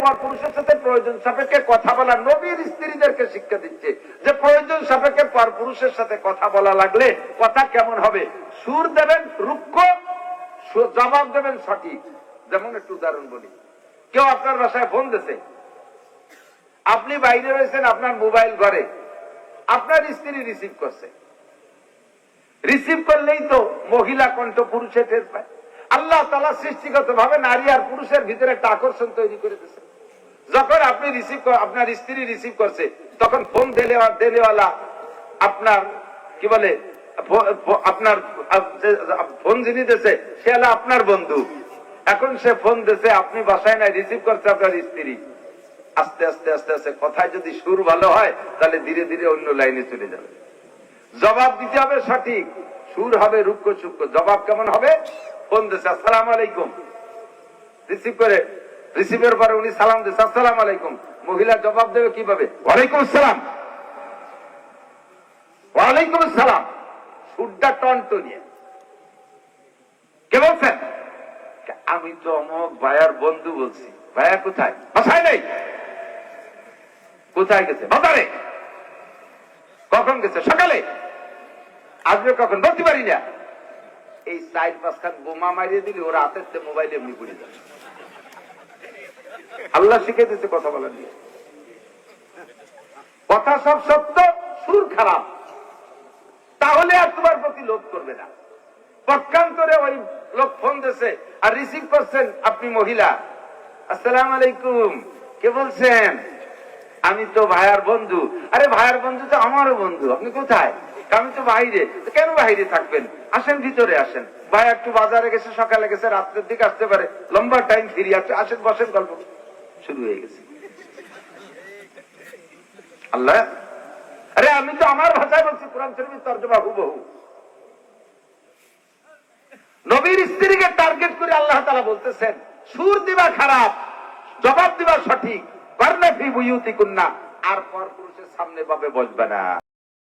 আমার পুরুষের সাথে প্রয়োজন সাপেক্ষে কথা বলা নবীর স্ত্রীদেরকে শিক্ষা দিচ্ছে যে প্রয়োজন সাপেক্ষে পর পুরুষের সাথে কথা বলা লাগলে কথা কেমন হবে? সুর দেবেন রুক্ষ জবাব দেবেন সঠিক। যেমন একটু উদাহরণ বলি। কেউ আপনার বাসায় ফোন দিছে। আপনি বাইরে রয়েছেন আপনার মোবাইল ঘরে। আপনার স্ত্রী রিসিভ করছে। রিসিভ করলেই তো মহিলা কণ্ঠ পুরুষের টের পায়। আল্লাহ তালা সৃষ্টিগত ভাবে নারী আর পুরুষের ভিতরে একটা আকর্ষণ তৈরি করে দিয়েছে। যখন আপনি রিসিভ আপনার স্ত্রী রিসিভ করছে, তখন ফোন দেলেওয়ালা আপনার, কি বলে আপনার ফোন যিনি দিয়েছে সে হলো আপনার বন্ধু। এখন সে ফোন দিয়েছে আপনি বাসায় নাই রিসিভ করছে আপনার স্ত্রী। আস্তে আস্তে আস্তে আস্তে, কথায় যদি সুর ভালো হয়, তাহলে ধীরে ধীরে অন্য লাইনে চলে যাবে। জবাব দিতে হবে সঠিক, সুর হবে রুক্ষ সূক্ষ্ম জবাব কেমন হবে? ফোন দিচ্ছে আসসালাম আলাইকুম। রিসিভ করে রিসিভের পরে উনি সালাম দিচ্ছে আসসালাম আলাইকুম। মহিলা জবাব দেবে কীভাবে? ওয়ালাইকুম আসসালাম ওয়ালাইকুম আসসালাম সুরটা টনটো নিয়ে। কে বলছেন? আমি তো অমক ভাইয়ার বন্ধু বলছি। ভাইয়া কোথায়? বাসায় নেই। কোথায় গেছে? বাজারে। কখন গেছে? সকালে। আসবে কখন? বলতে পারি না। এই সাইড পাঁচখান বোমা মারিয়ে দিলে ওরা হাতের মোবাইল এমনি পড়ে যাবে। আল্লাহ শিখে দিতে কথা বলা দিয়ে কথা সব সত্য, সুর খারাপ। তাহলে আর তোমার প্রতি লোভ করবে না। পক্ষান্তরে ওই লোক ফোন দিছে আর রিসিভ করছেন? আপনি মহিলা? আসসালাম আলাইকুম। কে বলছেন? আমি তো ভাইয়ার বন্ধু। আরে, ভাইয়ার বন্ধু তো আমারও বন্ধু। আপনি কোথায়? আমি তো বাইরে। কেন বাইরে থাকবেন? আসেন, ভিতরে আসেন। ভাই, একটু বাজারে গেছে, সকালে গেছে, রাত্রের দিকে আসতে পারে। লম্বা টাইম ফিরিয়ে আসছে। আসেন, বসেন, গল্প। শুরু হয়ে গেছে। আল্লাহ? আরে, আমি তো আমার ভাষায় বলছি, কোরআন শরীফের তর্জমা হুবহু। নবীর স্ত্রীকে টার্গেট করে আল্লাহ তালা বলতেছেন, সুর দিবা খারাপ, জবাব দিবা সঠিক কর্ণাফি বুয়ুতি কন্যা আর পর পুরুষের সামনে পাবে বসবে না?